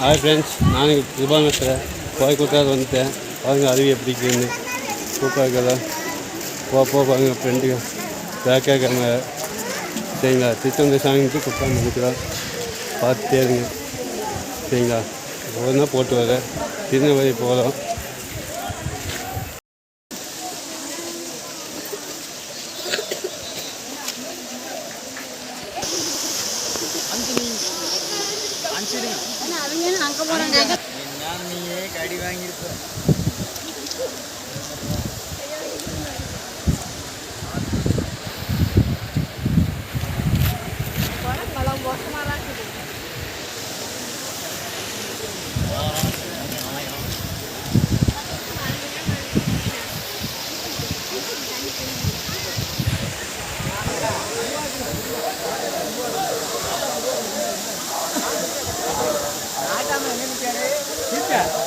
Hi friends நான் சுபான் பேசுகிறேன் கோயக்கூட்டார் வந்துட்டேன். பாருங்க அருவி எப்படி இருக்குன்னு. சூப்பராக இருக்கல போ போ பாருங்க ஃப்ரெண்டுங்க பேக்காக இருக்காங்க. சரிங்களா? திருச்செந்தூர் சாமிக்கு குற்றம் நினைக்கிறோம் பார்த்துட்டே இருங்க. சரிங்களா? ஒவ்வொன்றா நாள் போட்டு வரேன் திருநெல்வேலி போகிறோம் அனுப்பிச்சிடுங்க அவங்க அங்கே போகிறாங்க நீயே கடி வாங்கியிருப்பேன் மோசமாக தான் Yeah.